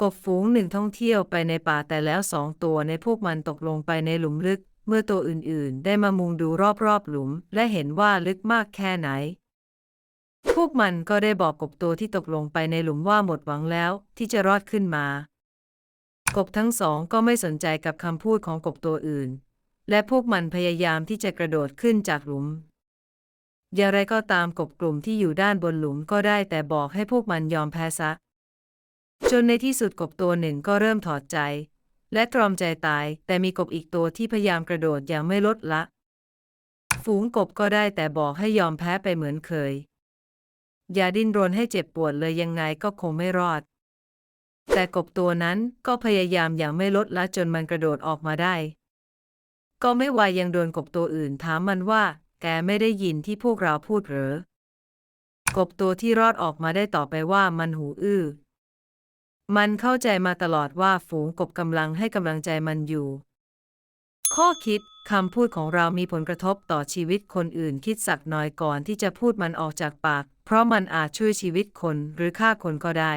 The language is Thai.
กบฝูงหนึ่งท่องเที่ยวไปในป่าแต่แล้วสองตัวในพวกมันตกลงไปในหลุมลึก เมื่อตัวอื่นๆ ได้มามุงดูรอบๆหลุม และเห็นว่าลึกมากแค่ไหน พวกมันก็ได้บอกกบตัวที่ตกลงไปในหลุมว่าหมดหวังแล้วที่จะรอดขึ้นมา กบทั้งสองก็ไม่สนใจกับคำพูดของกบตัวอื่น และพวกมันพยายามที่จะกระโดดขึ้นจากหลุมอย่างไรก็ตามกบกลุ่มที่อยู่ด้านบนหลุมก็ได้แต่บอกให้พวกมันยอมแพ้ซะ จนในที่สุดกบตัวหนึ่งก็เริ่มถอดใจ และตรอมใจตาย แต่มีกบอีกตัวที่พยายามกระโดดอย่างไม่ลดละ ฝูงกบก็ได้แต่บอกให้ยอมแพ้ไปเหมือนเคย อย่าดิ้นรนให้เจ็บปวดเลยยังไงก็คงไม่รอด แต่กบตัวนั้นก็พยายามอย่างไม่ลดละจนมันกระโดดออกมาได้ ก็ไม่วายยังโดนกบตัวอื่นถามมันว่า แกไม่ได้ยินที่พวกเราพูดหรือกบตัวที่รอดออกมาได้ตอบไปว่ามันหูอื้อ มันเข้าใจมาตลอดว่าฝูงกบกำลังให้กำลังใจมันอยู่ ข้อคิดคำพูดของเรามีผลกระทบต่อชีวิตคนอื่นคิดสักหน่อยก่อนที่จะพูดมันออกจากปาก เพราะมันอาจช่วยชีวิตคนหรือฆ่าคนก็ได้